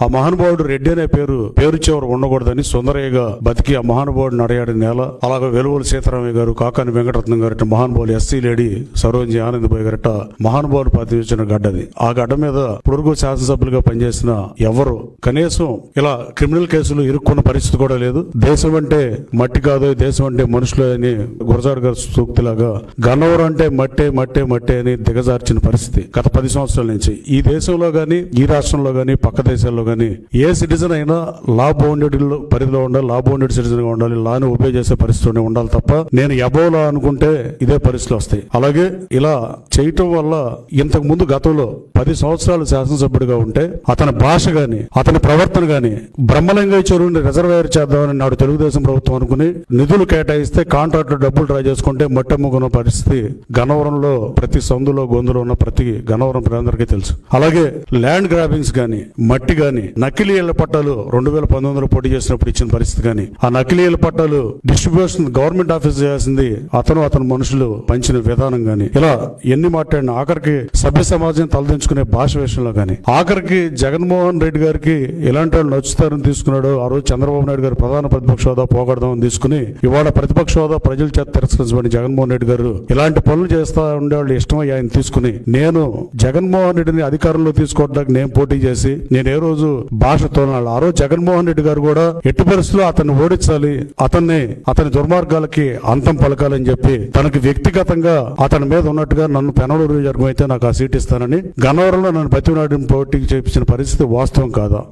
ఆ మహానుభావుడు రెడ్డి అనే పేరు పేరు చివర ఉండకూడదని సుందరయ్యగా బతికి ఆ మహానుభావుడు నడయాడిన నేల అలాగే వెలువల సీతారామయ్య గారు కాకాని వెంకటరత్నం గారు మహానుభావులు ఎస్సీ లేడీ సరోజి ఆనందబాయ్ గారట మహానుభావులు పాతించిన గడ్డది ఆ గడ్డ మీద పురుగు శాసనసభ్యులుగా పనిచేసిన ఎవరు? కనీసం ఇలా క్రిమినల్ కేసులు ఇరుక్కున్న పరిస్థితి కూడా లేదు. దేశం అంటే మట్టి కాదు దేశం అంటే మనుషులు అని గురజాడు గారు సూక్తిలాగా గన్నవరం అంటే మట్టే మట్టే మట్టే అని దిగజార్చిన పరిస్థితి గత పది సంవత్సరాల నుంచి. ఈ దేశంలో గాని ఈ రాష్ట్రంలో గాని పక్క దేశాల్లో కానీ ఏ సిటిజన్ అయినా లా బౌండెడ్ పరిధిలో ఉండాలి లా బౌండెడ్ సిటిజన్గా ఉండాలి లాని ఉపయోగ చేసే పరిస్థితిలోనే ఉండాలి తప్ప నేను ఎబోలా అనుకుంటే ఇదే పరిస్థితులు వస్తాయి. అలాగే ఇలా చేయటం వల్ల ఇంతకు ముందు గతంలో పది సంవత్సరాలు శాసనసభ్యుడిగా ఉంటే అతని భాష గాని అతని ప్రవర్తన గాని బ్రహ్మలింగయ్య చెరువుని రిజర్వేర్ చేద్దామని నాడు తెలుగుదేశం ప్రభుత్వం అనుకుని నిధులు కేటాయిస్తే కాంట్రాక్టు డబ్బులు డ్రా చేసుకుంటే మట్టమ్ముకున్న పరిస్థితి గనవరంలో ప్రతి సందులో గొంతులో ఉన్న ప్రతి గనవరం ప్రజలందరికీ తెలుసు. అలాగే ల్యాండ్ గ్రాబింగ్స్ గాని మట్టి కానీ నకిలీ ఇళ్ళ పట్టాలు రెండు వేల పంతొమ్మిదిలో పోటీ చేసినప్పుడు ఇచ్చిన పరిస్థితి కానీ ఆ నకిలీ ఇళ్ళ పట్టాలు డిస్ట్రిబ్యూషన్ గవర్నమెంట్ ఆఫీస్ చేయాల్సింది అతను అతని మనుషులు పంచిన విధానం కానీ ఇలా ఎన్ని మాట్లాడిన ఆఖరికి సభ్య సమాజం తలదించుకునే భాష విషయంలో కానీ ఆఖరికి జగన్మోహన్ రెడ్డి గారికి ఎలాంటి వాళ్ళు నచ్చుతారని తీసుకున్నాడు ఆ రోజు చంద్రబాబు నాయుడు గారు ప్రధాన ప్రతిపక్ష హోదా పోగొడదామని తీసుకుని ఇవాళ ప్రతిపక్ష హోదా ప్రజల చేత తిరస్కరించబడి జగన్మోహన్ రెడ్డి గారు ఇలాంటి పనులు చేస్తా ఉండేవాళ్ళు ఇష్టమై ఆయన తీసుకుని నేను జగన్మోహన్ రెడ్డిని అధికారంలో తీసుకోవడానికి నేను పోటీ చేసి నేను ఏ రోజు భాష తోనాలి ఆ రోజు జగన్మోహన్ రెడ్డి గారు కూడా ఎట్టి పరిస్థితుల్లో అతన్ని ఓడించాలి అతన్ని అతని దుర్మార్గాలకి అంతం పలకాలని చెప్పి తనకి వ్యక్తిగతంగా అతని మీద ఉన్నట్టుగా నన్ను పెనలూరు నియోజకవర్గం అయితే నాకు ఆ సీట్ ఇస్తానని గన్నవరంలో నన్ను బతినాడిని పోటీ చేయించిన పరిస్థితి వాస్తవం కాదా?